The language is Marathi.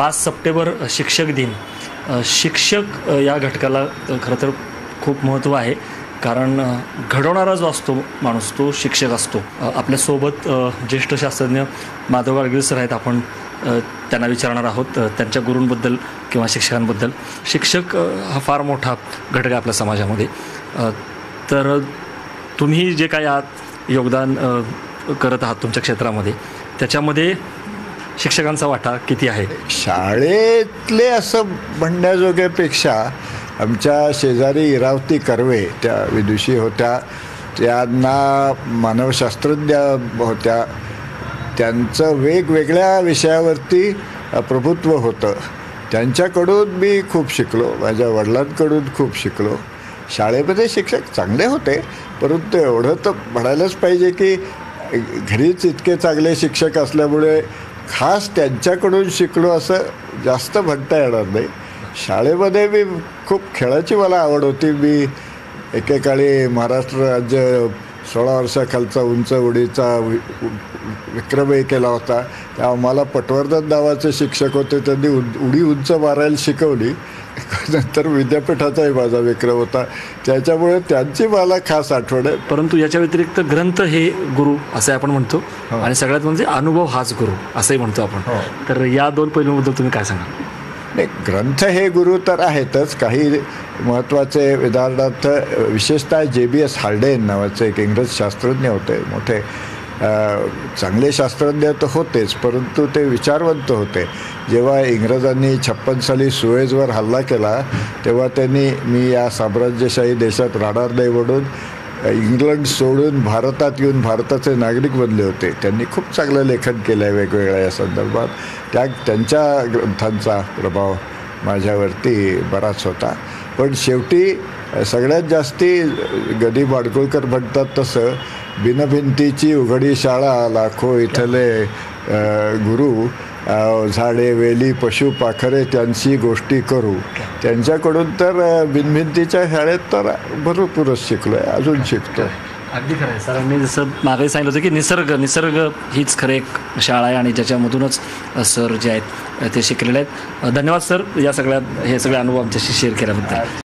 पाच सप्टेंबर शिक्षक दिन. शिक्षक या घटकाला खरं तर खूप महत्त्व आहे. कारण घडवणारा जो असतो माणूस तो शिक्षक असतो. आपल्यासोबत ज्येष्ठ शास्त्रज्ञ माधव गाडगीळ सर आहेत. आपण त्यांना विचारणार आहोत त्यांच्या गुरूंबद्दल किंवा शिक्षकांबद्दल. शिक्षक हा फार मोठा घटक आहे आपल्या समाजामध्ये. तर तुम्ही जे काय आहात योगदान करत आहात तुमच्या क्षेत्रामध्ये त्याच्यामध्ये शिक्षकांचा वाटा किती आहे? शाळेतले असं म्हणण्याजोग्यापेक्षा आमच्या शेजारी इरावती कर्वे त्या विदुषी होत्या त्यांना मानवशास्त्रज्ञ होत्या. त्यांचं वेगवेगळ्या विषयावरती प्रभुत्व होतं. त्यांच्याकडून मी खूप शिकलो माझ्या वडिलांकडून खूप शिकलो. शाळेमध्ये शिक्षक चांगले होते परंतु एवढं तर म्हणायलाच पाहिजे की घरीच इतके चांगले शिक्षक असल्यामुळे खास त्यांच्याकडून शिकलो असं जास्त म्हणता येणार नाही. शाळेमध्ये मी खूप खेळाची मला आवड होती. मी एकेकाळी महाराष्ट्र राज्य सोळा वर्षाखालचा उंच उडीचा वि- विक्रमही केला होता. तेव्हा मला पटवर्धन नावाचे शिक्षक होते. त्यांनी उ उडी उंच मारायला शिकवली. नंतर विद्यापीठाचाही माझा विक्रम होता. त्याच्यामुळे त्यांची मला खास आठवण आहे. परंतु याच्या व्यतिरिक्त ग्रंथ हे गुरु असं आपण म्हणतो. आणि सगळ्यात म्हणजे अनुभव हाच गुरु असंही म्हणतो आपण. हो. तर या दोन पैलूंबद्दल तुम्ही काय सांगाल? नाही ग्रंथ हे गुरु तर आहेतच. काही महत्त्वाचे उदाहरणार्थ विशेषतः जे बी एस हार्डेन नावाचे एक इंग्रज शास्त्रज्ञ होते मोठे. चांगले शास्त्रज्ञ तर होतेच परंतु ते विचारवंत होते. जेव्हा इंग्रजांनी छप्पन साली सुएजवर हल्ला केला तेव्हा त्यांनी मी या साम्राज्यशाही देशात राहणार नाही म्हणून इंग्लंड सोडून भारतात येऊन भारताचे नागरिक बनले होते. त्यांनी खूप चांगलं लेखन केलं आहे वेगवेगळ्या या संदर्भात. त्या त्यांच्या ग्रंथांचा प्रभाव माझ्यावरती बराच होता. पण शेवटी सगळ्यात जास्ती गदी माडगुळकर म्हणतात तसं बिनभिंतीची उघडी शाळा लाखो इथले गुरु झाडे वेली पशु पाखरे त्यांची गोष्टी करू. त्यांच्याकडून तर बिनभिंतीच्या शाळेत तर भरपूरच शिकलो आहे अजून शिकतो अगदी खरं आहे. सरांनी जसं मागे सांगितलं होतं की निसर्ग निसर्ग हीच खरं एक शाळा आहे आणि ज्याच्यामधूनच सर जे आहेत ते शिकलेले आहेत. धन्यवाद सर या सगळ्या हे सगळे अनुभव आमच्याशी शेअर केल्याबद्दल.